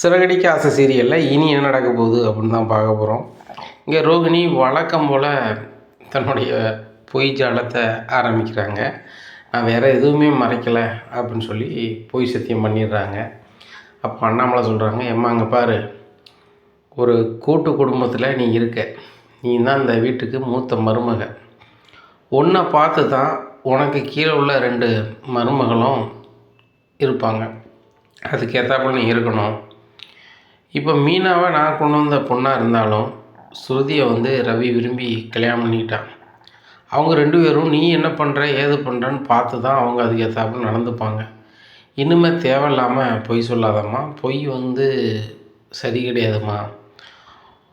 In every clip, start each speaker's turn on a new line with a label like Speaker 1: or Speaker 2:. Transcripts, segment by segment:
Speaker 1: சிறகடிக்க ஆசை சீரியலில் இனி என்ன நடக்க போகுது அப்படின்னு தான் பார்க்க போகிறோம் இங்கே ரோகிணி வழக்கம் போல் தன்னுடைய பொய் ஜாலத்தை ஆரம்பிக்கிறாங்க. நான் வேறு எதுவுமே மறைக்கலை அப்படின்னு சொல்லி பொய் சத்தியம் பண்ணிடுறாங்க. அப்போ அண்ணாமலை சொல்கிறாங்க எம்மா அங்கே பாரு ஒரு கூட்டு குடும்பத்தில் நீ இருக்க. நீ தான் இந்த வீட்டுக்கு மூத்த மருமக. உன்னை பார்த்து தான் உனக்கு கீழே உள்ள ரெண்டு மருமகளும் இருப்பாங்க. அதுக்கேற்றாப்புல நீ இருக்கணும். இப்போ மீனாவை நான் கொண்டு வந்த பொண்ணாக இருந்தாலும் ஸ்ருதியை வந்து ரவி விரும்பி கல்யாணம் பண்ணிக்கிட்டான். அவங்க ரெண்டு பேரும் நீ என்ன பண்ணுற ஏது பண்ணுறன்னு பார்த்து தான் அவங்க அதுக்கேற்றாப்புல நடந்துப்பாங்க. இன்னுமே தேவையில்லாமல் பொய் சொல்லாதம்மா. பொய் வந்து சரி கிடையாதும்மா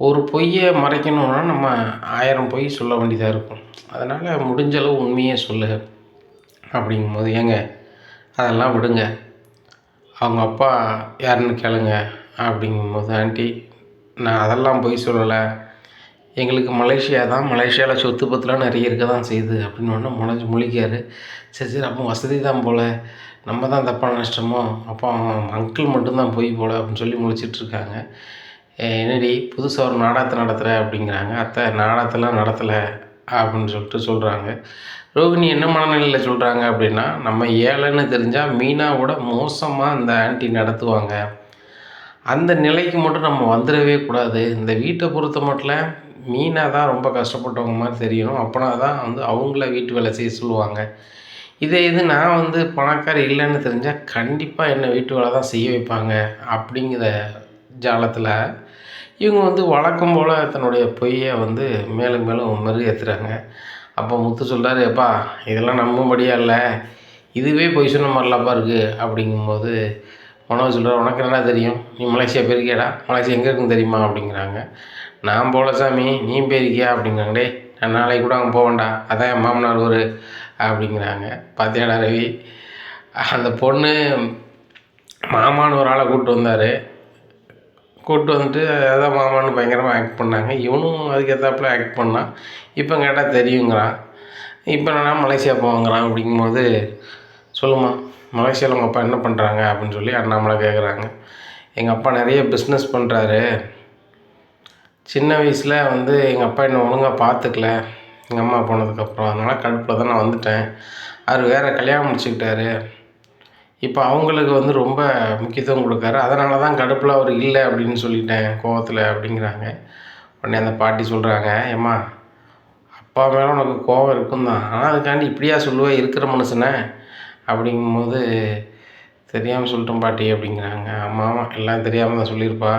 Speaker 1: ஒரு பொய்யை மறைக்கணுன்னா நம்ம ஆயிரம் பொய் சொல்ல வேண்டியதாக இருக்கும். அதனால் முடிஞ்ச அளவு உண்மையே சொல்லு அப்படிங்கும்போது ஏங்க அதெல்லாம் விடுங்க. அவங்க அப்பா யாருன்னு கேளுங்க. அப்படிங்கும்போது ஆண்டி நான் அதெல்லாம் பொய் சொல்லலை. எங்களுக்கு மலேசியா தான் மலேசியாவில் சொத்து பத்துலாம் நிறைய இருக்க தான் செய்யுது அப்படின்னு ஒன்று முளைஞ்சி முழிக்காரு சரி சரி அப்போ வசதி தான் போல். நம்ம தான் தப்பாக நினச்சிட்டோமோ அப்போ அங்கிள் மட்டும்தான் போய் போல அப்படின்னு சொல்லி முழிச்சிட்டு இருக்காங்க. என்னடி புதுசாக ஒரு நாடகத்தை நடத்துகிற அப்படிங்கிறாங்க. அத்தை நாடகத்தெல்லாம் நடத்தலை அப்படின்னு சொல்லிட்டு சொல்கிறாங்க ரோகிணி என்ன மனநிலையில் சொல்கிறாங்க அப்படின்னா நம்ம ஏழைன்னு தெரிஞ்சால் மீனாவோட மோசமாக அந்த ஆன்ட்டி நடத்துவாங்க. அந்த நிலைக்கு மட்டும் நம்ம வந்துடவே கூடாது. இந்த வீட்டை பொறுத்த மட்டும் மீனாக தான் ரொம்ப கஷ்டப்பட்டவங்க மாதிரி தெரியணும். அப்போனா தான் வந்து அவங்கள வீட்டு வேலை செய்ய சொல்லுவாங்க. இதே இது நான் வந்து பணக்கார இல்லைன்னு தெரிஞ்சால் கண்டிப்பாக என்னை வீட்டு வேலை தான் செய்ய வைப்பாங்க அப்படிங்கிற ஜாலத்தில் இவங்க வந்து வழக்கம் போல் தன்னுடைய பொய்யை வந்து மேலும் மேலும் மெருகேற்றுறாங்க அப்போ முத்து சொல்கிறாரு எப்பா இதெல்லாம் நம்பும்படியா இல்லை. இதுவே பொய் சொன்ன மாதிரிலாப்பா இருக்குது அப்படிங்கும்போது மனோஜ் சொல்கிறார் உனக்கு என்ன தெரியும்? நீ மலேசியா போயிருக்கியாடா? மலேசியா எங்கே இருக்குன்னு தெரியுமா? அப்படிங்கிறாங்க. நான் போல சாமி நீ போயிருக்கியா? அப்படிங்கிறாங்க. நான் நாளைக்கு கூட அங்கே போவேண்டா அதான் என் மாமனார் ஊர். அப்படிங்கிறாங்க. பார்த்தியாடா ரவி? அந்த பொண்ணு மாமான்னு ஒரு ஆளை கூப்பிட்டு வந்தார். கூப்பிட்டு வந்துட்டு அதான் மாமான்னு பயங்கரமாக ஆக்ட் பண்ணாங்க. இவனும் அதுக்கேற்றாப்புல ஆக்ட் பண்ணான் இப்போ கேட்டால் தெரியுங்கிறான். இப்போ நான் மலேசியா போவாங்கிறான்? அப்படிங்கும்போது சொல்லுமா மலேசியாவில் உங்கள் அப்பா என்ன பண்ணுறாங்க அப்படின்னு சொல்லி அண்ணாமலை கேட்குறாங்க எங்கள் அப்பா நிறைய பிஸ்னஸ் பண்ணுறாரு சின்ன வயசில் வந்து எங்கள் அப்பா என்னை ஒழுங்காக பார்த்துக்கல எங்கள் அம்மா போனதுக்கப்புறம் அதனால் கடுப்பில் தான் நான் வந்துட்டேன். அவர் வேறு கல்யாணம் முடிச்சுக்கிட்டாரு. இப்போ அவங்களுக்கு வந்து ரொம்ப முக்கியத்துவம் கொடுக்காரு. அதனால தான் கடுப்பில் அவர் இல்லை அப்படின்னு சொல்லிட்டேன் கோவத்தில் அப்படிங்கிறாங்க. உடனே அந்த பாட்டி சொல்கிறாங்க ஏம்மா அப்பா மேலே உனக்கு கோவம் இருக்கும் தான் ஆனால் அதுக்காண்டி இப்படியா சொல்லுவேன் இருக்கிற மனுஷனை அப்படிங்கும்போது தெரியாமல் சொல்லிட்டோம் பாட்டி அப்படிங்கிறாங்க. ஆமாம் ஆமாம் எல்லாம் தெரியாமல் தான் சொல்லியிருப்பா.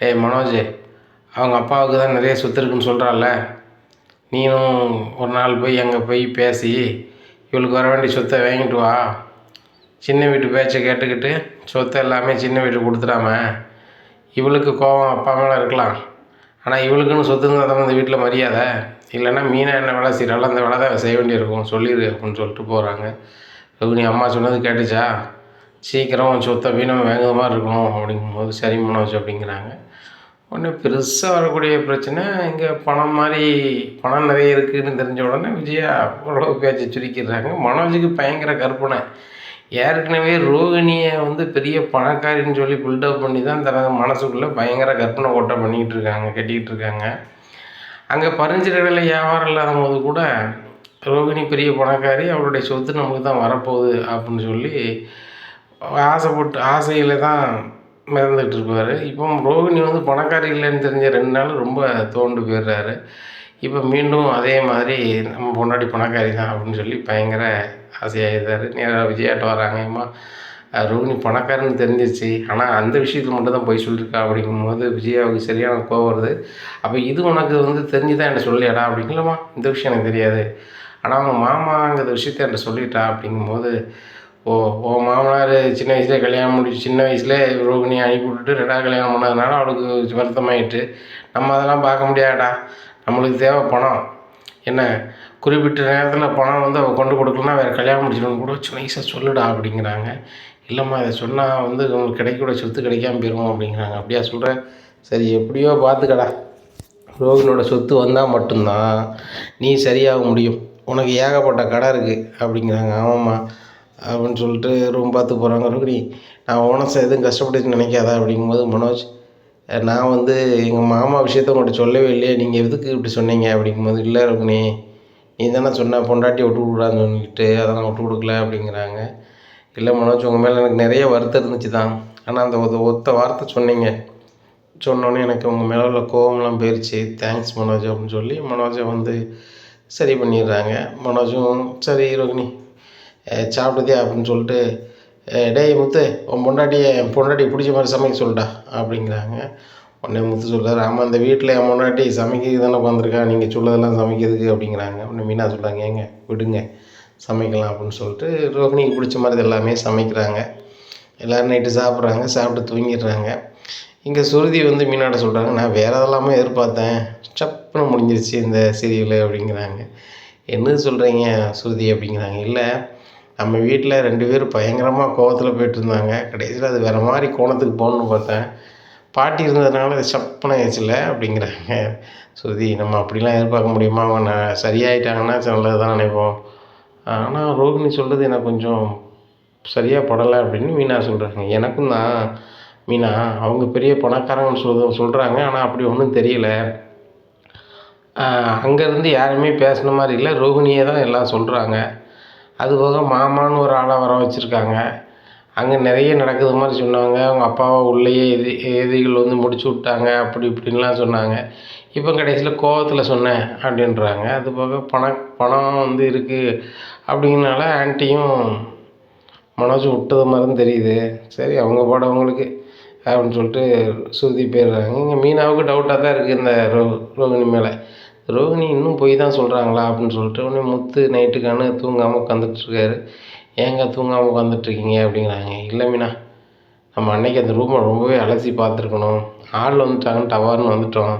Speaker 1: டேய் மனோஜ் அவங்க அப்பாவுக்கு தான் நிறைய சொத்து இருக்குன்னு சொல்கிறாள்ல நீனும் ஒரு நாள் போய் அங்கே போய் பேசி இவளுக்கு வர வேண்டிய சொத்தை வாங்கிட்டு வா. சின்ன வீட்டு பேச்சை கேட்டுக்கிட்டு சொத்தை எல்லாமே சின்ன வீட்டுக்கு கொடுத்துடாம இவளுக்கு கோவம் அப்பா மேலே இருக்கலாம். ஆனால் இவளுக்குன்னு சொத்து இருந்தால் தான் இந்த வீட்டில் மரியாதை. இல்லைன்னா மீனா என்ன வேலை செய்கிறாலும் அந்த வேலை தான் செய்ய வேண்டியிருக்கும். சொல்லிடு அப்படின்னு சொல்லிட்டு போகிறாங்க ரோகிணி அம்மா சொன்னது கேட்டுச்சா? சீக்கிரம் சொத்தை சொத்தை நம்ம வேங்குற மாதிரி இருக்கணும் அப்படிங்கும்போது சரி மனோஜ் அப்படிங்கிறாங்க. உடனே பெருசாக வரக்கூடிய பிரச்சனை இங்கே பணம் மாதிரி பணம் நிறைய இருக்குதுன்னு தெரிஞ்ச உடனே விஜயா ஓரளவு பேச்சை சுருக்கிடுறாங்க. மனோஜுக்கு பயங்கர கற்பனை. ஏற்கனவே ரோகிணியை வந்து பெரிய பணக்காரின்னு சொல்லி பில்டப் பண்ணி தான் தனது மனசுக்குள்ளே பயங்கர கற்பனை ஓட்டை பண்ணிக்கிட்டு இருக்காங்க கட்டிக்கிட்டு இருக்காங்க. அங்கே பரிஞ்சிரைகளில் வியாபாரம் இல்லாத போது கூட ரோகிணி பெரிய பணக்காரி அவளுடைய சொத்து நமக்கு தான் வரப்போகுது அப்படின்னு சொல்லி ஆசைப்பட்டு ஆசையில் தான் மிதந்துட்டு இருப்பார். இப்போ ரோகிணி வந்து பணக்காரி இல்லைன்னு தெரிஞ்ச ரெண்டு நாள் ரொம்ப தோண்டு போயிடுறாரு. இப்போ மீண்டும் அதே மாதிரி நம்ம பொண்டாட்டி பணக்காரி தான் அப்படின்னு சொல்லி பயங்கர ஆசையாகிடுறாரு நேராக விஜயாட்ட வராங்க ஏம்மா ரோகிணி பணக்காரன்னு தெரிஞ்சிச்சு ஆனால் அந்த விஷயத்தில் மட்டும் தான் போய் சொல்லியிருக்கா அப்படிங்கும்போது விஜயாவுக்கு சரியான கோவம் வருது. அப்போ இது உனக்கு வந்து தெரிஞ்சுதான் என்ன சொல்லியாடா? அப்படிங்களம்மா இந்த விஷயம் எனக்கு தெரியாது. ஆனால் அவங்க மாமாங்கிற விஷயத்த என்கிட்ட சொல்லிட்டா அப்படிங்கும்போது ஓ ஓ மாமனார் சின்ன வயசுலேயே கல்யாணம் முடிச்சு சின்ன வயசுலேயே ரோகிணியை அனுப்பி விட்டுட்டு ரெண்டாவது கல்யாணம் பண்ணதுனால அவளுக்கு வருத்தமாயிட்டு நம்ம அதெல்லாம் பார்க்க முடியாதுடா. நம்மளுக்கு தேவை பணம். என்ன குறிப்பிட்ட நேரத்தில் பணம் வந்து அவள் கொண்டு கொடுக்கலனா வேறு கல்யாணம் முடிச்சிடணும் கூட சின்ன வயசாக சொல்லுடா அப்படிங்கிறாங்க. இல்லைம்மா இதை சொன்னால் வந்து உங்களுக்கு கிடைக்கூட சொத்து கிடைக்காம போயிடும் அப்படிங்கிறாங்க. அப்படியா சொல்கிறேன் சரி எப்படியோ பார்த்துக்கடா. ரோகினோட சொத்து வந்தால் மட்டும்தான் நீ சரியாக முடியும். உனக்கு ஏகப்பட்ட கடை இருக்குது அப்படிங்கிறாங்க. ஆமாம்மா. அப்படின்னு சொல்லிட்டு ரூம் பார்த்து போகிறாங்க நீ நான் ஓனஸை எதுவும் கஷ்டப்பட்டு நினைக்காதா அப்படிங்கும்போது மனோஜ் நான் வந்து எங்கள் மாமா விஷயத்த உங்கள்கிட்ட சொல்லவே இல்லையே. நீங்கள் எதுக்கு இப்படி சொன்னீங்க அப்படிங்கும்போது இல்லை ரோகிணி நீ தானே சொன்ன பொண்டாட்டி விட்டு கொடுக்குறான்னு சொல்லிட்டு அதெல்லாம் விட்டு கொடுக்கல அப்படிங்கிறாங்க. இல்லை மனோஜ் உங்கள் மேலே எனக்கு நிறைய வருத்தம் இருந்துச்சு தான். ஆனால் அந்த ஒரு ஒத்த வார்த்தை சொன்னீங்க. சொன்னோன்னே எனக்கு உங்கள் மேலே உள்ள கோவம்லாம் போயிடுச்சு தேங்க்ஸ் மனோஜ் அப்படின்னு சொல்லி மனோஜை வந்து சரி பண்ணிடுறாங்க. மனோஜும் சரி ரோகிணி சாப்பிடுதியா அப்படின்னு சொல்லிட்டு டேய் முத்து உன் பொண்டாட்டியை என் பொண்டாட்டி பிடிச்ச மாதிரி சமைக்க சொல்லிட்டா அப்படிங்கிறாங்க. உடனே முத்து சொல்கிறார் ஆமாம் அந்த வீட்டில் என் பொண்டாட்டி சமைக்கிறதுக்கு தானே உட்காந்துருக்கா நீங்கள் சொல்லதெல்லாம் சமைக்கிறதுக்கு அப்படிங்கிறாங்க. உடனே மீனா சொல்கிறாங்க ஏங்க விடுங்க சமைக்கலாம் அப்படின்னு சொல்லிட்டு ரோகிணிக்கு பிடிச்ச மாதிரி எல்லாமே சமைக்கிறாங்க. எல்லோரும் நைட்டு சாப்பிட்றாங்க சாப்பிட்டு தூங்கிடுறாங்க. இங்கே சுருதி வந்து மீனாட்ட சொல்கிறாங்க நான் வேறு எதெல்லாமே எதிர்பார்த்தேன். சப்புன்னு முடிஞ்சிருச்சு இந்த சீரியல் அப்படிங்கிறாங்க. என்ன சொல்கிறீங்க சுருதி? அப்படிங்கிறாங்க. இல்லை நம்ம வீட்டில் ரெண்டு பேரும் பயங்கரமாக கோவத்தில் போயிட்டு இருந்தாங்க கடைசியில் அது வேறு மாதிரி கோணத்துக்கு போகணுன்னு பார்த்தேன். பாட்டி இருந்ததுனால அது சப்புன்னு ஆயிடுச்சுல அப்படிங்கிறாங்க. சுருதி நம்ம அப்படிலாம் எதிர்பார்க்க முடியுமா? அவங்க சரியாயிட்டாங்கன்னா நல்லது தான் நினைப்போம். ஆனால் ரோகிணி சொல்கிறது எனக்கு கொஞ்சம் சரியாக படலை அப்படின்னு மீனா சொல்கிறாங்க எனக்கும் தான். மீனா அவங்க பெரிய பணக்காரங்கன்னு சொல் சொல்கிறாங்க ஆனால் அப்படி ஒன்றும் தெரியல. அங்கேருந்து யாருமே பேசின மாதிரி இல்லை. ரோகிணியே தான் எல்லாம் சொல்கிறாங்க அதுபோக மாமான்னு ஒரு ஆளை வர வச்சுருக்காங்க. அங்கே நிறைய நடக்குது மாதிரி சொன்னாங்க. அவங்க அப்பாவை உள்ளேயே எதி எதிரிகள் வந்து முடிச்சு விட்டாங்க. அப்படி இப்படின்லாம் சொன்னாங்க. இப்போ கடைசியில் கோவத்தில் சொன்னேன் அப்படின்றாங்க. அது போக பணம் பணம் வந்து இருக்குது அப்படிங்கிறனால ஆன்ட்டியும் மனோஜ் விட்டது மாதிரி தெரியுது. சரி அவங்க பாட அவங்களுக்கு. அப்படின்னு சொல்லிட்டு சுருதி போயிடுறாங்க. இங்கே மீனாவுக்கு டவுட்டாக தான் இருக்குது இந்த ரோ ரோகிணி மேலே. ரோகிணி இன்னும் போய் தான் சொல்கிறாங்களா அப்படின்னு சொல்லிட்டு உடனே முத்து நைட்டுக்கான தூங்காமல் உட்காந்துட்ருக்காரு ஏங்க தூங்காமல் உட்காந்துட்ருக்கீங்க அப்படிங்கிறாங்க. இல்லை மீனா நம்ம அன்னைக்கு அந்த ரூமை ரொம்பவே அலசி பார்த்துருக்கணும். ஆள் வந்துட்டாங்கன்னு டவர்னு வந்துட்டோம்.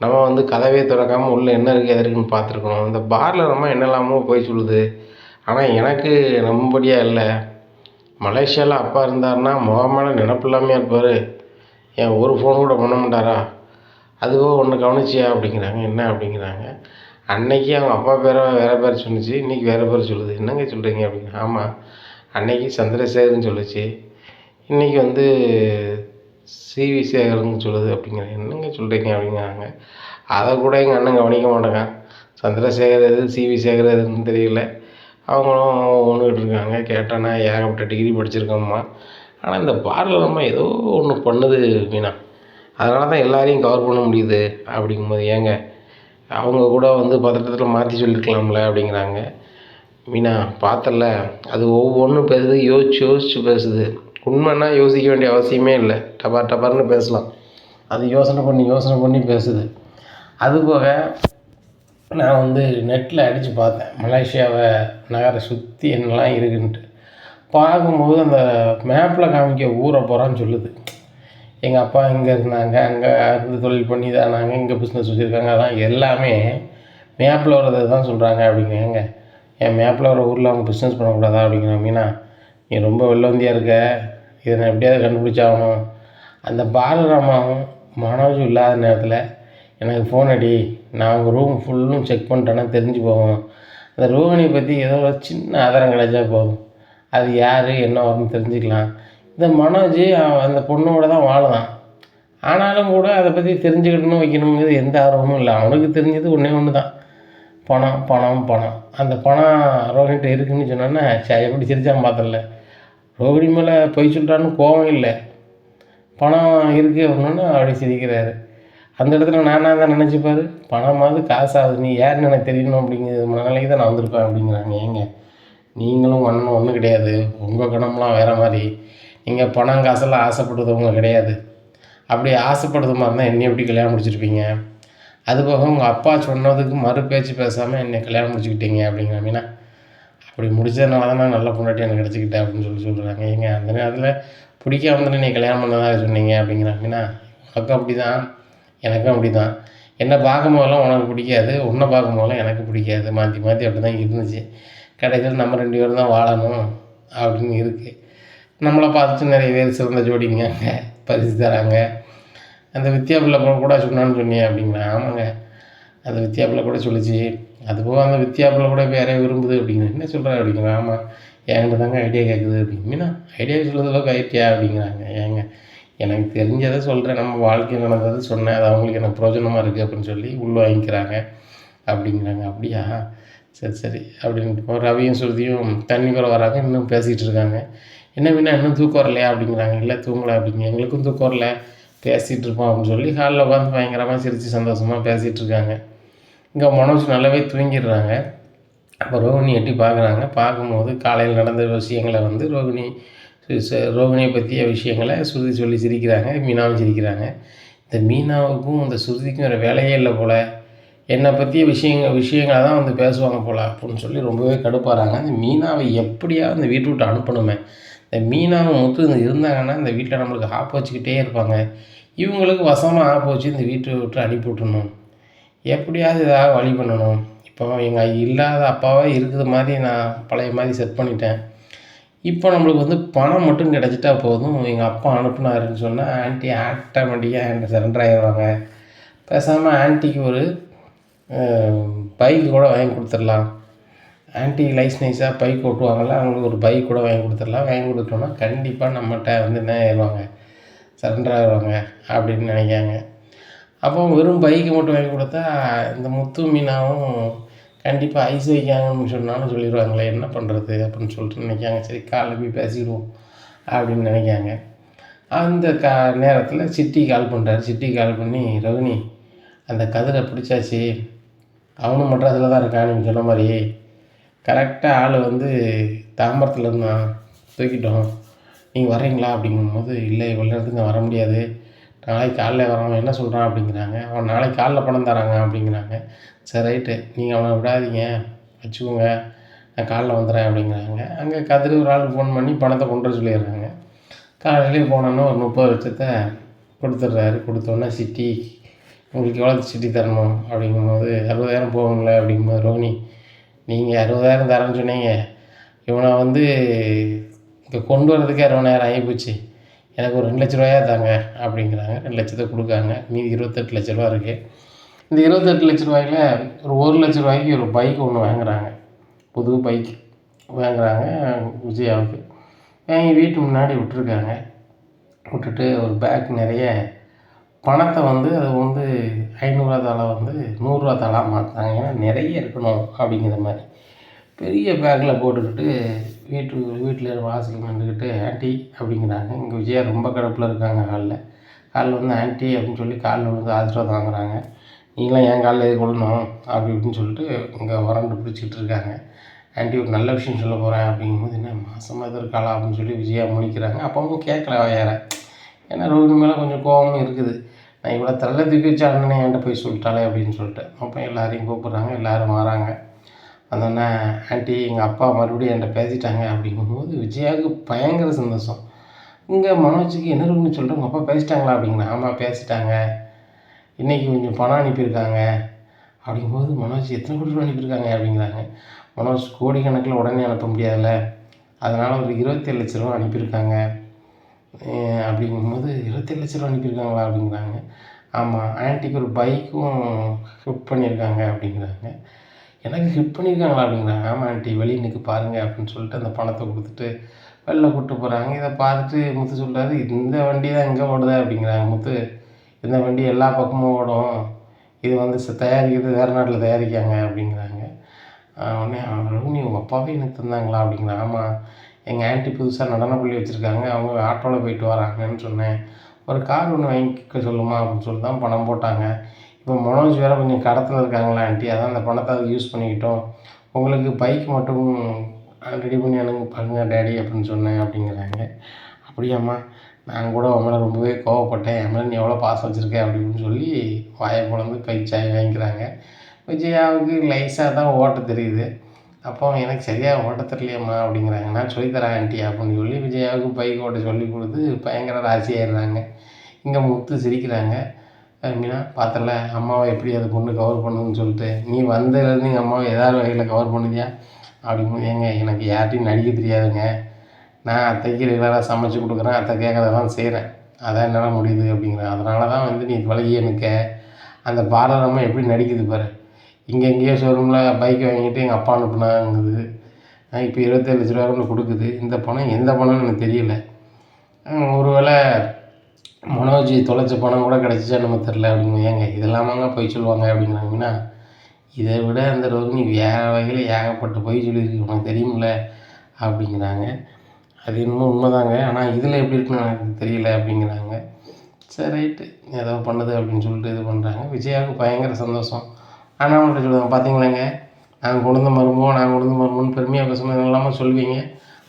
Speaker 1: நம்ம வந்து கதவே திறக்காமல் உள்ளே என்ன இருக்குது எது இருக்குன்னு பார்த்துருக்கணும். இந்த பாரில் நம்ம என்னெல்லாமோ போய் சொல்லுது. ஆனால் எனக்கு நம்பும்படியாக இல்லை. மலேசியாவில் அப்பா இருந்தாருன்னா முகமான நினப்பு இருப்பார். ஏன் ஒரு ஃபோன் கூட பண்ண மாட்டாரா? அதுவோ ஒன்று கவனிச்சியா அப்படிங்கிறாங்க. என்ன அப்படிங்கிறாங்க. அன்னைக்கு அவங்க அப்பா பேரை வேறு பேர் சொன்னிச்சு. இன்றைக்கி வேறு பேர் சொல்லுது. என்னங்க சொல்கிறீங்க அப்படின்னு. ஆமாம் அன்னைக்கு சந்திரசேகர்னு சொல்லுச்சு. இன்றைக்கி வந்து சிவி சேகர்னு சொல்லுது அப்படிங்கிறாங்க. என்னங்க சொல்கிறீங்க அப்படிங்கிறாங்க. அதை கூட எங்கள் அண்ணன் கவனிக்க மாட்டேங்க. சந்திரசேகர் எது சிவி சேகர் எதுன்னு தெரியல. அவங்களும் ஒன்றுக்கிட்டு இருக்காங்க. கேட்டால் நான் ஏகப்பட்ட டிகிரி படிச்சிருக்கேம்மா. ஆனால் இந்த பார்லர் அம்மா ஏதோ ஒன்று பண்ணுது மீனா. அதனால தான் எல்லாரையும் கவர் பண்ண முடியுது அப்படிங்கும்போது ஏங்க அவங்க கூட வந்து பதட்டத்தில் மாற்றி சொல்லியிருக்கலாம்ல அப்படிங்கிறாங்க. மீனா பார்த்தல அது ஒவ்வொன்றும் பேசுது யோசிச்சு யோசிச்சு பேசுது. உண்மைன்னா யோசிக்க வேண்டிய அவசியமே இல்லை. டபார் டபார்னு பேசலாம். அது யோசனை பண்ணி யோசனை பண்ணி பேசுது. அது போக நான் வந்து நெட்டில் அடித்து பார்த்தேன். மலேசியாவை நகரை சுற்றி என்னெல்லாம் இருக்குன்ட்டு. பார்க்கும்போது அந்த மேப்பில் காமிக்க ஊரை போகிறான்னு சொல்லுது. எங்கள் அப்பா இங்கே இருந்தாங்க அங்கே இருந்து தொழில் பண்ணி தான் நாங்கள் இங்கே பிஸ்னஸ் வச்சுருக்காங்க அதெல்லாம் எல்லாமே மேப்பில் வர்றது தான் சொல்கிறாங்க அப்படிங்கிறாங்க. என் மேப்பில் வர ஊரில் அவங்க பிஸ்னஸ் பண்ணக்கூடாதா அப்படிங்கிறாங்க மீனா நீ ரொம்ப வெள்ளவந்தியாக இருக்க இதை நான் எப்படியாவது கண்டுபிடிச்சாகணும். அந்த பாலராமாவும் மனோஜும் இல்லாத நேரத்தில் எனக்கு ஃபோன் அடி நான் உங்கள் ரூம் ஃபுல்லும் செக் பண்ணிட்டோன்னா தெரிஞ்சு போவோம். அந்த ரோகிணியை பற்றி ஏதோ ஒரு சின்ன ஆதாரம் கிடைச்சா போதும். அது யார் என்ன வரும்னு தெரிஞ்சுக்கலாம். இந்த மனோஜ் அவன் அந்த பொண்ணோட தான் வாழுதான். ஆனாலும் கூட அதை பற்றி தெரிஞ்சுக்கிட்டணும் வைக்கணுங்கிறது எந்த ஆர்வமும் இல்லை. அவனுக்கு தெரிஞ்சது ஒன்றே ஒன்று தான் பணம் பணம் பணம். அந்த பணம் ரோஹிணிகிட்ட இருக்குன்னு சொன்னோன்னே சரி எப்படி சிரிச்சான் பார்த்துல ரோஹிணி மேலே பொய் சொல்கிறான்னு கோவம் இல்லை. பணம் இருக்குது அப்படின்னா அப்படி சிரிக்கிறாரு. அந்த இடத்துல நானாக தான் நினச்சிப்பாரு பணமாவது காசாகுது நீ யாருன்னு எனக்கு தெரியணும் அப்படிங்கிற மனநிலைக்கு தான் நான் வந்திருப்பேன் அப்படிங்கிறாங்க. ஏங்க? நீங்களும் ஒன்றும் ஒன்றும் கிடையாது. உங்கள் கணம்லாம் வேறு மாதிரி. நீங்கள் பணம் காசெல்லாம் ஆசைப்படுறவங்க கிடையாது. அப்படி ஆசைப்படுறது மாதிரி தான் என்னை எப்படி கல்யாணம் முடிச்சிருப்பீங்க? அதுபோக உங்கள் அப்பா சொன்னதுக்கு மறு பேச்சு பேசாமல் என்னை கல்யாணம் முடிச்சுக்கிட்டீங்க அப்படிங்கிற மீனா அப்படி முடிச்சதுனால தான் நான் நல்ல பொண்டாட்டி எனக்கு கிடச்சிக்கிட்டேன் அப்படின்னு சொல்லி சொல்கிறாங்க ஏங்க? அந்த நேரத்தில் பிடிக்காம தானே நீ கல்யாணம் பண்ணதாக சொன்னீங்க அப்படிங்கிறாங்க. மீனா உனக்கும் அப்படி தான் எனக்கும் அப்படி தான் என்னை பார்க்கும் போதெல்லாம் உனக்கு பிடிக்காது உன்னை பார்க்கும் போதெல்லாம் எனக்கு பிடிக்காது. மாற்றி மாற்றி அப்படி தான் இருந்துச்சு. கடைசியில் நம்ம ரெண்டு பேரும் தான் வாழணும் அப்படின்னு இருக்குது நம்மளை பார்த்துட்டு நிறைய பேர் சிறந்த ஜோடிங்க பரிசு தராங்க. அந்த வித்யா பிள்ளை கூட சொன்னான்னு சொன்னியே அப்படிங்களா? ஆமாங்க. அந்த வித்யா பிள்ளை கூட சொல்லிச்சு அது போக அந்த வித்யா பிள்ளை கூட வேற விரும்புது? அப்படிங்கிற என்ன சொல்கிற அப்படிங்களா? ஆமாம் என்கிட்ட தாங்க ஐடியா கேட்குது அப்படின்னு ஐடியா சொல்கிறது ஐடியா அப்படிங்கிறாங்க. ஏங்க எனக்கு தெரிஞ்சதை சொல்கிறேன் நம்ம வாழ்க்கையில் நடந்ததை சொன்னேன். அது அவங்களுக்கு எனக்கு பிரயோஜனமாக இருக்குது அப்படின்னு சொல்லி உள் வாங்கிக்கிறாங்க. அப்படிங்கிறாங்க. அப்படியா? சரி சரி. அப்படின்ட்டு ரவியும் ஸ்ருதியும் தண்ணி கூட வராங்க இன்னும் பேசிகிட்டு இருக்காங்க. என்ன வேணா இன்னும் தூக்கம் வரலையா? அப்படிங்கிறாங்க. இல்லை தூங்கலை அப்படிங்க எங்களுக்கும் தூக்கம் வரல. பேசிகிட்டு இருப்போம் அப்படின்னு சொல்லி ஹாலில் உட்காந்து பயங்கரமாக சிரித்து சந்தோஷமாக பேசிகிட்டு இருக்காங்க. இங்கே மனோஜ் நல்லாவே தூங்கிடுறாங்க. அப்போ ரோகிணி எட்டி பார்க்குறாங்க. பார்க்கும்போது காலையில் நடந்த விஷயங்களை வந்து ரோகிணி ரோகிணியை பற்றிய விஷயங்களை சுருதி சொல்லி சிரிக்கிறாங்க மீனாவும் சிரிக்கிறாங்க. இந்த மீனாவுக்கும் இந்த சுருதிக்கும் ஒரு வேலையே இல்லை போல். என்னை பற்றிய விஷயங்கள் விஷயங்களை தான் வந்து பேசுவாங்க போல் அப்படின்னு சொல்லி ரொம்பவே கடுப்பாகிறாங்க இந்த மீனாவை எப்படியாவது இந்த வீட்டு விட்டு அனுப்பணுமே. இந்த மீனாவை முத்து இந்த இருந்தாங்கன்னா இந்த வீட்டில் நம்மளுக்கு ஆப்பு வச்சுக்கிட்டே இருப்பாங்க. இவங்களுக்கு வசமாக ஆப்பு வச்சு இந்த வீட்டை விட்டு அனுப்பி விட்டுணும் எப்படியாவது ஏதாவது வழி பண்ணணும். இப்போ எங்கள் இல்லாத அப்பாவே இருக்கிற மாதிரி நான் பழைய மாதிரி செட் பண்ணிட்டேன். இப்போ நம்மளுக்கு வந்து பணம் மட்டும் கிடச்சிட்டா போதும். எங்கள் அப்பா அனுப்புனாருன்னு சொன்னால் ஆன்ட்டி ஆட்டோமேட்டிக்காக என்கிட்ட சரண்டர் ஆகிடுவாங்க பேசாமல் ஆன்ட்டிக்கு ஒரு பைக் கூட வாங்கி கொடுத்துடலாம். ஆன்ட்டி லைஸ் நைஸாக பைக் ஓட்டுவாங்கள்ல அவங்களுக்கு ஒரு பைக் கூட வாங்கி கொடுத்துடலாம். வாங்கி கொடுத்தோன்னா கண்டிப்பாக நம்மகிட்ட வந்து என்ன ஆயிடுவாங்க? சரண்டர் ஆகிடுவாங்க அப்படின்னு நினைக்காங்க அப்போ வெறும் பைக்கு மட்டும் வாங்கி கொடுத்தா இந்த முத்து மீனாவும் கண்டிப்பாக ஐஸ் வைக்காங்கன்னு சொன்னாலும் சொல்லிடுவாங்களே என்ன பண்ணுறது அப்படின்னு சொல்லிட்டு நினைக்காங்க. சரி காலைல போய் பேசிடுவோம் அப்படின்னு நினைக்காங்க. அந்த கா நேரத்தில் சிட்டி கால் பண்ணுறாரு சிட்டி கால் பண்ணி ரவுனி அந்த கதிரை பிடிச்சாச்சு. அவனும் மட்ராஸில் தான் இருக்கான் நீங்கள் சொன்ன மாதிரி கரெக்டாக ஆள் வந்து தாம்பரத்தில் இருந்தான் தூக்கிட்டோம். நீங்கள் வரீங்களா அப்படிங்கும்போது இல்லை இவ்வளோ நேரத்துக்கு வர முடியாது. நாளைக்கு காலைல வரவன் என்ன சொல்கிறான் அப்படிங்கிறாங்க. அவன் நாளைக்கு காலைல பணம் தராங்க அப்படிங்கிறாங்க. சரி ரைட்டு. நீங்கள் அவனை விடாதீங்க. வச்சுக்கோங்க. நான் காலைல வந்துடுறேன் அப்படிங்கிறாங்க. அங்கே கதிரி ஒரு ஆளுக்கு ஃபோன் பண்ணி பணத்தை கொண்டு வர சொல்லிடுறாங்க. காலையிலே போனோன்னு ஒரு முப்பது லட்சத்தை கொடுத்துட்றாரு. கொடுத்தோன்னே சிட்டி உங்களுக்கு எவ்வளோ சிட்டி தரணும்? அப்படிங்கும்போது அறுபதாயிரம் போகும்ல அப்படிங்கும்போது ரோஹினி நீங்கள் அறுபதாயிரம் தரேன்னு சொன்னீங்க. இவனை வந்து இங்கே கொண்டு வரதுக்கே அறுபதாயிரம் ஆகிப்போச்சு. எனக்கு ஒரு ரெண்டு லட்ச ரூபாயா தாங்க அப்படிங்கிறாங்க. ரெண்டு லட்சத்தை கொடுக்காங்க. மீதி இருபத்தெட்டு லட்ச ரூபா இருக்குது இந்த இருபத்தெட்டு லட்ச ரூபாயில் ஒரு ஒரு லட்ச ரூபாய்க்கு ஒரு பைக் ஒன்று வாங்குறாங்க. புது பைக் வாங்குறாங்க விஜயாவுக்கு. வாங்கி வீட்டு முன்னாடி விட்டுருக்காங்க. விட்டுட்டு ஒரு பேக் நிறைய பணத்தை வந்து அது வந்து ஐநூறுரூவா தாளை வந்து நூறுரூவா தாளாக மாற்றினாங்க ஏன்னா நிறைய இருக்கணும் அப்படிங்கிற மாதிரி. பெரிய பேக்கில் போட்டுக்கிட்டு வீட்டு வீட்டில் வாசலில் நின்றுக்கிட்டு ஆண்டி அப்படிங்கிறாங்க. இங்கே விஜயா ரொம்ப கடுப்பில் இருக்காங்க காலில். காலில் வந்து ஆண்டி அப்படின்னு சொல்லி காலில் வந்து ஆசீர்வாதம் வாங்குறாங்க. நீங்களாம் என் காலில் எது கொள்ளணும் அப்படி இப்படின்னு சொல்லிட்டு இங்கே உரண்டு பிடிச்சிக்கிட்டு இருக்காங்க. ஆண்டி ஒரு நல்ல விஷயம் சொல்ல போகிறேன் அப்படிங்கும்போது என்ன மாதமாக எது இருக்காளா அப்படின்னு சொல்லி விஜயா முழிக்கிறாங்க. அப்பவும் கேட்கல வேற. ஏன்னா ரோஹிணி மேலே கொஞ்சம் கோபமும் இருக்குது. நான் இவ்வளோ தள்ள தூக்கி வச்சு அண்ணனே என்கிட்ட போய் சொல்லிட்டாளே அப்படின்னு சொல்லிட்டு. அப்போ எல்லாரையும் கூப்பிட்றாங்க. எல்லோரும் வராங்க அந்த அண்ணா ஆண்டி எங்கள் அப்பா மறுபடியும் என்கிட்ட பேசிட்டாங்க அப்படிங்கும்போது விஜயாவுக்கு பயங்கர சந்தோஷம். இங்கே மனோஜுக்கு என்ன இருக்குன்னு சொல்லிட்டு உங்கள் அப்பா பேசிட்டாங்களா? அப்படிங்கிறேன் ஆமாம் பேசிட்டாங்க. இன்றைக்கி கொஞ்சம் பணம் அனுப்பியிருக்காங்க. அப்படிங்கும்போது மனோஜ் எத்தனை கோடி ரூபா அனுப்பியிருக்காங்க? அப்படிங்கிறாங்க. மனோஜ் கோடிக்கணக்கில் உடனே அனுப்ப முடியாதுல்ல. அதனால் ஒரு இருபத்தேழு லட்ச ரூபா அனுப்பியிருக்காங்க. அப்படிங்கும்போது இருபத்தேழு லட்ச ரூபா அனுப்பியிருக்காங்களா? அப்படிங்கிறாங்க. ஆமாம் ஆன்ட்டிக்கு ஒரு பைக்கும் ஃபிட் பண்ணியிருக்காங்க அப்படிங்கிறாங்க. எனக்கு ஹிட் பண்ணியிருக்காங்களா அப்படிங்கிறாங்க ஆமாம் ஆண்டி வெளியே நிற்க பாருங்கள் அப்படின்னு சொல்லிட்டு அந்த பணத்தை கொடுத்துட்டு வெளில கூப்பிட்டு போகிறாங்க இதை பார்த்துட்டு முத்து சொல்கிறாரு இந்த வண்டி தான் எங்கே ஓடுதா அப்படிங்கிறாங்க முத்து. இந்த வண்டி எல்லா பக்கமும் ஓடும். இது வந்து தயாரிக்கிறது வேறு நாட்டில் தயாரிக்காங்க அப்படிங்கிறாங்க. ஆஹ் உடனே ரோஹினி உங்கள் அப்பாவே எனக்கு தந்தாங்களா? அப்படிங்கிறாங்க ஆமாம் எங்கள் ஆண்டி புதுசாக நடன பள்ளி வச்சுருக்காங்க. அவங்க ஆட்டோவில் போயிட்டு வராங்கன்னு சொன்னேன். ஒரு கார் ஒன்று வாங்கிக்க சொல்லுமா? அப்படின்னு சொல்லி தான் பணம் போட்டாங்க. இப்போ மனோஜ் வேறு கொஞ்சம் கடத்தில் இருக்காங்களா ஆண்டி அதான் அந்த பணத்தை அதுக்கு யூஸ் பண்ணிக்கிட்டோம். உங்களுக்கு பைக் மட்டும் ரெடி பண்ணி அனுங்க பாருங்கள் டேடி அப்படின்னு சொன்னேன் அப்படிங்கிறாங்க. அப்படியாம்மா நான் கூட உன் மேலே ரொம்பவே கோவப்பட்டேன். என் மேலே நீ எவ்வளோ பாசம் வச்சுருக்க? அப்படின்னு சொல்லி வாயை பிளந்து கை சாய் வாங்கிக்கிறாங்க. விஜயாவுக்கு லைஸாக தான் ஓட்ட தெரியுது. அப்போ எனக்கு சரியாக ஓட்ட தெரியலையம்மா அப்படிங்கிறாங்க. நான் சொல்லித்தரேன் ஆண்டி அப்படின்னு சொல்லி விஜயாவுக்கு பைக் ஓட்ட சொல்லி கொடுத்து பயங்கர ராசியாயிடுறாங்க. இங்கே முத்து சிரிக்கிறாங்க. அஹ் மீனா பார்த்தல அம்மாவை எப்படி அதை பொண்ணு கவர் பண்ணுதுன்னு சொல்லிட்டு நீ வந்ததுலேருந்து எங்கள் அம்மாவை ஏதாவது வகையில் கவர் பண்ணுதியா? அப்படிங்கும்போது ஏங்க எனக்கு யார்ட்டையும் நடிக்க தெரியாதுங்க. நான் அத்தைக்கு ரெகுலராக சமைச்சு கொடுக்குறேன் அத்தை கேட்கறதெல்லாம் செய்கிறேன் அதான் என்னால் முடியுது அப்படிங்கிறேன் அதனால தான் வந்து நீ விலகியே நிற்க. அந்த பாரதம்மா எப்படி நடிக்குது பாரு. இங்கே எங்கேயோ ஷோரூமில் பைக் வாங்கிட்டு எங்கள் அப்பா அனுப்புனாங்குது இப்போ இருபத்தேழு லட்ச ரூபா கொண்டு கொடுக்குது. இந்த பணம் எந்த பணம்னு எனக்கு தெரியல. ஒருவேளை மனோஜ் தொலைச்ச பணம் கூட கிடச்சிச்சா நம்ம தெரில அப்படிங்க ஏங்க இதெல்லாமாங்க பொய் சொல்லுவாங்க அப்படிங்கிறாங்கன்னா இதை விட அந்த ரோகிணி வேறு வகையில் ஏகப்பட்ட பொய் சொல்லியிருக்கு உனக்கு தெரியுமில்ல அப்படிங்கிறாங்க. அது என்னமோ உண்மைதாங்க ஆனால் இதில் எப்படி இருக்குன்னு எனக்கு தெரியல அப்படிங்கிறாங்க. சரி ரைட்டு ஏதோ பண்ணுது அப்படின்னு சொல்லிட்டு இது பண்ணுறாங்க விஜயாவுக்கு பயங்கர சந்தோஷம். ஆனால் அவங்கள்ட்ட சொல்லுவாங்க பார்த்தீங்களாங்க நாங்கள் கொண்டு மருமோ நாங்கள் கொண்டு மருமோன்னு பெருமையாக பேசும்போது இல்லாமல் சொல்லுவீங்க.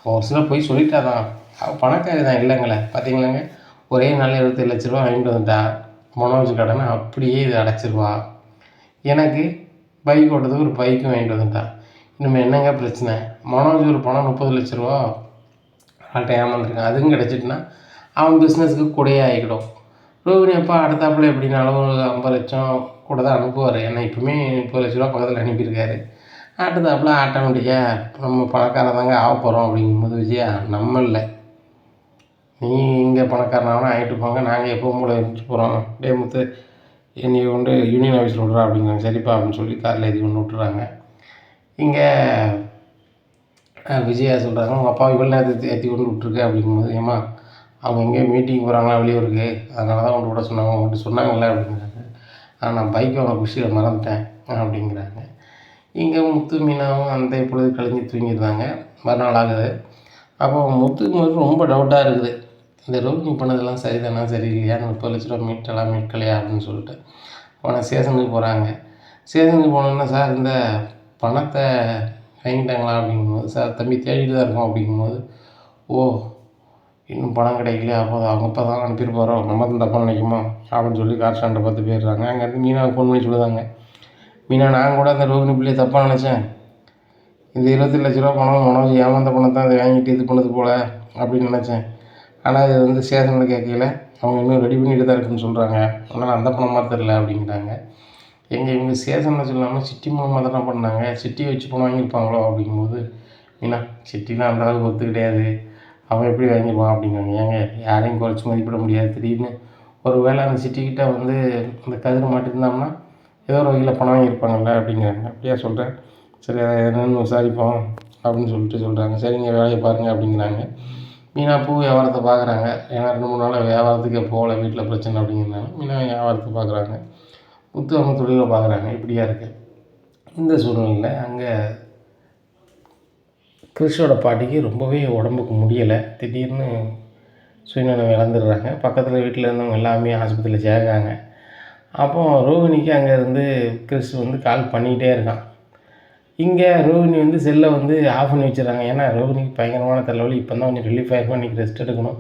Speaker 1: ஒரு சில போய் சொல்லிட்டா தான் பணக்காரி தான் இல்லைங்களே பார்த்தீங்களாங்க ஒரே நாளில் இருபத்தேழு லட்ச ரூபா வாங்கிட்டு வந்துட்டா. மனோஜ் கடனை அப்படியே இது அடைச்சிருவா. எனக்கு பைக் ஓட்டுறதுக்கு ஒரு பைக்கும் வாங்கிட்டு வந்துட்டா. இனிமேல் என்னங்க பிரச்சனை? மனோஜ் ஒரு பணம் முப்பது லட்ச ரூபா அவள்கிட்ட ஏமாந்துருக்கான். அதுவும் கிடச்சிட்டுனா அவன் பிஸ்னஸுக்கு கூடயே ஆகிக்கிடும். ரோகிணி அப்பா அடுத்தாப்புல எப்படினாலும் ஒரு ஐம்பது லட்சம் கூட தான் அனுப்புவார். ஏன்னா இப்போவுமே முப்பது லட்ச ரூபா பக்கத்தில் அனுப்பியிருக்காரு. அடுத்தாப்புல ஆட்டோமேட்டிக்காக நம்ம பணக்காரதாங்க ஆக போகிறோம் அப்படிங்கும்போது விஜயா நம்ம இல்லை. நீ இங்கே பணக்காரனாகனா ஆகிட்டு போங்க. நாங்கள் எப்போவும் போல இருந்துட்டு போகிறோம் டே முத்து என்னை கொண்டு யூனியன் ஆஃபீஸில் விட்றா அப்படிங்கிறாங்க. சரிப்பா அப்படின்னு சொல்லி காரில் ஏற்றி கொண்டு விட்டுறாங்க. இங்கே விஜயா சொல்கிறாங்க உங்கள் அப்பா இவ்வளோ நேரத்தை ஏற்றி கொண்டு விட்ருக்க அப்படிங்கும்போது ஏம்மா அவங்க எங்கேயோ மீட்டிங் போகிறாங்களா வெளியூருக்கு அதனால தான் கொண்டு விட சொன்னாங்க. உங்கள்கிட்ட சொன்னாங்கல்ல அப்படிங்கிறாங்க. ஆனால் நான் பைக்கை அவங்க குஷியில் மறந்துட்டேன் அப்படிங்கிறாங்க. இங்கே முத்து மீனாவும் அந்த இப்பொழுது கழிஞ்சு தூங்கிடுறாங்க. மறுநாள் ஆகுது. அப்போ முத்துக்கு மட்டும் ரொம்ப டவுட்டாக இருக்குது. இந்த ரோகிணி பண்ணதெல்லாம் சரிதானா? சரியில்லையா முப்பது லட்ச ரூபா மீட்டலாம் மீட்கலையா? அப்படின்னு சொல்லிட்டு. உடனே ஸ்டேஷனுக்கு போகிறாங்க ஸ்டேஷனுக்கு போனோன்னா சார் இந்த பணத்தை வாங்கிட்டாங்களா? அப்படிங்கும்போது சார் தம்பி தேடிட்டு தான் இருக்கோம் அப்படிங்கும்போது ஓ இன்னும் பணம் கிடைக்கலையா? அப்போ அவங்க அப்போ தான் அனுப்பியிருப்பாரோ நம்ம தான் தப்பாக நினைக்குமா அப்படின்னு சொல்லி கார் ஸ்டாண்டை பார்த்து போயிடுறாங்க. அங்கேருந்து மீனாவை ஃபோன் பண்ணி சொல்லுதாங்க. மீனா நான் கூட அந்த ரோகிணி பிள்ளையை தப்பாக நினச்சேன். இந்த இருபத்தி லட்ச ரூபா பணம் மனோஜ் ஏமாந்த பணத்தை அதை வாங்கிட்டு இது பண்ணது போல் அப்படின்னு நினச்சேன். ஆனால் இது வந்து ஸ்டேஷனில் கேட்கல. அவங்க இன்னும் ரெடி பண்ணிட்டு தான் இருக்குன்னு சொல்கிறாங்க அதனால் அந்த பணம் மாதிரி தெரில அப்படிங்கிறாங்க. எங்கள் இவங்க ஸ்டேஷனில் சொல்லாமல் சிட்டி மூலமாக தானே பண்ணாங்க. சிட்டி வச்சு பணம் வாங்கியிருப்பாங்களோ அப்படிங்கும்போது மீனா சிட்டிலாம் அந்த அளவுக்கு ஒத்து கிடையாது. அவன் எப்படி வாங்கிடுவான் அப்படிங்கிறாங்க. ஏங்க யாரையும் குறைச்சி மதிப்பிட முடியாது. திடீர்னு ஒரு வேளை அந்த சிட்டிக்கிட்ட வந்து அந்த கதிர் மாட்டிருந்தோம்னா ஏதோ ஒரு வகையில் பணம் வாங்கியிருப்பாங்கல்ல அப்படிங்கிறாங்க. அப்படியா சொல்கிறேன் சரி அதை என்னென்னு விசாரிப்போம் அப்படின்னு சொல்லிட்டு சொல்கிறாங்க சரிங்க வேலையை பாருங்கள் அப்படிங்கிறாங்க. மீனா பூ வியாபாரத்தை பார்க்குறாங்க. ஏன்னா ரெண்டு மூணு நாளாக வியாபாரத்துக்கே போகல வீட்டில் பிரச்சனை அப்படிங்கிறனால மீனா வியாபாரத்தை பார்க்குறாங்க. முத்து அவங்க தொழிலை பார்க்குறாங்க. இப்படியா இருக்குது இந்த சூழ்நிலையில் அங்கே கிறிஷோட பாட்டிக்கு ரொம்பவே உடம்புக்கு முடியலை. திடீர்னு சுயநலம் இழந்துடுறாங்க. பக்கத்தில் வீட்டில் இருந்தவங்க எல்லாமே ஆஸ்பத்திரியில் சேர்க்காங்க அப்போ ரோகிணிக்கு அங்கேருந்து கிறிஸ் வந்து கால் பண்ணிக்கிட்டே இருக்கான். இங்கே ரோகிணி வந்து செல்லை வந்து ஆஃப் பண்ணி வச்சிடறாங்க. ஏன்னா ரோஹினிக்கு பயங்கரமான தலைவலி. இப்போ தான் கொஞ்சம் ரிலீஃப் ஆகிருக்கும் இன்றைக்கி ரெஸ்ட் எடுக்கணும்.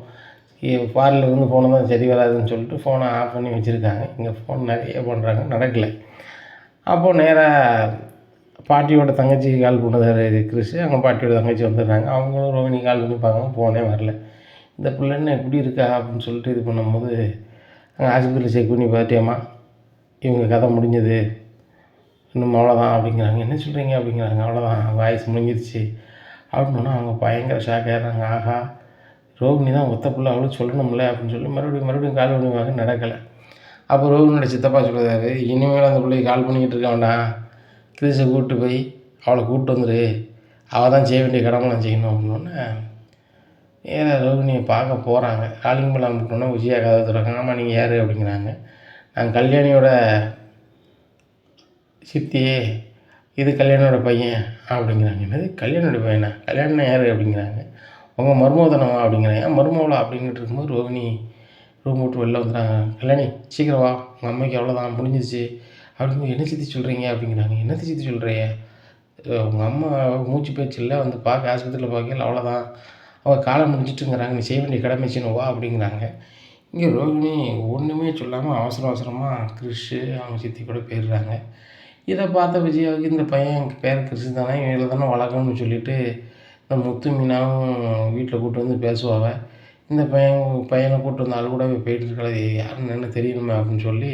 Speaker 1: ஃபாரில் இருந்து ஃபோனை தான் சரி வராதுன்னு சொல்லிட்டு ஃபோனை ஆஃப் பண்ணி வச்சுருக்காங்க. இங்கே ஃபோன் நிறைய பண்ணுறாங்க நடக்கலை. அப்போது நேராக பாட்டியோட தங்கச்சிக்கு கால் பண்ணுறாரு கிறிஸ் அவங்க பாட்டியோட தங்கச்சி வந்துடுறாங்க. அவங்களும் ரோஹினி கால் பண்ணி பார்க்கணும் ஃபோனே வரல. இந்த பிள்ளைன்னு எப்படி இருக்கா அப்படின்னு சொல்லிட்டு இது பண்ணும்போது அங்கே ஆஸ்பத்திரியில் செக் பண்ணி பார்த்தியம்மா? இவங்க கதை முடிஞ்சது. இன்னும் அவ்வளோதான் அப்படிங்கிறாங்க. என்ன சொல்கிறீங்க அப்படிங்கிறாங்க. அவ்வளோதான் வாய்ஸ் முடிஞ்சிருச்சு. அப்படின்னா அவங்க பயங்கர ஷாக் ஆகிறாங்க ஆஹா ரோகிணி தான் ஒத்த பிள்ளை. அவ்வளோ சொல்லணும்ல அப்படின்னு சொல்லி மறுபடியும் மறுபடியும் கால் பண்ணுவாங்க நடக்கலை. அப்போ ரோகிணியோட சித்தப்பா சொல்கிறாரு இனிமேல் அந்த பிள்ளைக்கு கால் பண்ணிக்கிட்டு இருக்க வேண்டாம். கிரிசை கூப்பிட்டு போய் அவளை கூப்பிட்டு வந்துடு அவள் தான் செய்ய வேண்டிய கடமைலாம் செய்யணும். அப்படின்னோடனே நேராக ரோகிணியை பார்க்க போகிறாங்க காலிங் பண்ணலாம் அனுப்பிட்டோன்னா விஜயா கதை திறக்காங்க ஆமாம் நீங்கள் யார்? அப்படிங்கிறாங்க. நான் கல்யாணியோட சித்தி இது கல்யாணோட பையன் அப்படிங்கிறாங்க. என்னது? கல்யாணோட பையனா? கல்யாணம் யார் அப்படிங்கிறாங்க. உங்கள் மருமகதானவா அப்படிங்கிறாங்க. ஏன் மருமகளா அப்படின்ட்டு இருக்கும்போது ரோகிணி ரூம் விட்டு வெளில வந்துடுறாங்க கல்யாணி சீக்கிரம் வா. உங்கள் அம்மைக்கு அவ்வளோதான் முடிஞ்சிச்சு அப்படின்னு என்ன சித்தி சொல்கிறீங்க அப்படிங்கிறாங்க. என்ன சித்தி சொல்கிறீங்க உங்கள் அம்மா மூச்சு பேச்சில் வந்து பார்க்க ஆஸ்பத்திரியில் பார்க்கல அவ்வளோதான் அவங்க காலம் முடிஞ்சிட்டுங்கிறாங்க. நீ செய்ய வேண்டிய கடமை செய்யணும் வா அப்படிங்கிறாங்க. இங்கே ரோகிணி ஒன்றுமே சொல்லாமல் அவசர அவசரமாக கிறிஷு அவங்க சித்தி கூட போயிடுறாங்க. இதை பார்த்த விஜயாவுக்கு இந்த பையன் எங்கள் பேர் கிறிஷு தானே இவங்கள தானே வளர்க்கணும்னு சொல்லிட்டு இந்த முத்து மீனாவும் வீட்டில் கூப்பிட்டு வந்து பேசுவாங்க இந்த பையன் பையனை கூப்பிட்டு வந்து ஆள் கூட போயிட்டு இருக்கிறது யாருன்னு என்ன தெரியணுமே அப்படின்னு சொல்லி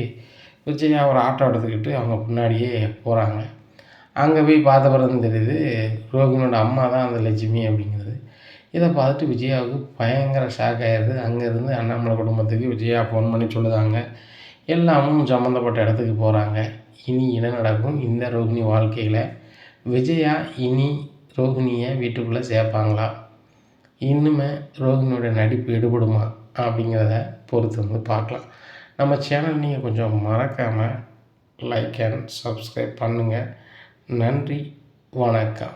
Speaker 1: விஜயா ஒரு ஆட்டோ எடுத்துக்கிட்டு அவங்க பின்னாடியே போகிறாங்க அங்கே போய் பார்த்த பிறகு தெரியுது ரோகினோட அம்மா தான் அந்த லட்சுமி அப்படிங்கிறது. இதை பார்த்துட்டு விஜயாவுக்கு பயங்கர ஷாக் ஆகிடுது அங்கேருந்து அண்ணாமலை குடும்பத்துக்கு விஜயா ஃபோன் பண்ணி சொல்லுதாங்க எல்லாமும் சம்மந்தப்பட்ட இடத்துக்கு போகிறாங்க இனி என்ன நடக்கும்? இந்த ரோகிணி வாழ்க்கையில் விஜயா இனி ரோகிணியை வீட்டுக்குள்ளே சேர்ப்பாங்களா? இன்னுமே ரோகிணியோட நடிப்பு எடுபடுமா? அப்படிங்கிறத பொறுத்து வந்து பார்க்கலாம். நம்ம சேனல் நீங்கள் கொஞ்சம் மறக்காமல் லைக் அண்ட் சப்ஸ்கிரைப் பண்ணுங்கள் நன்றி வணக்கம்.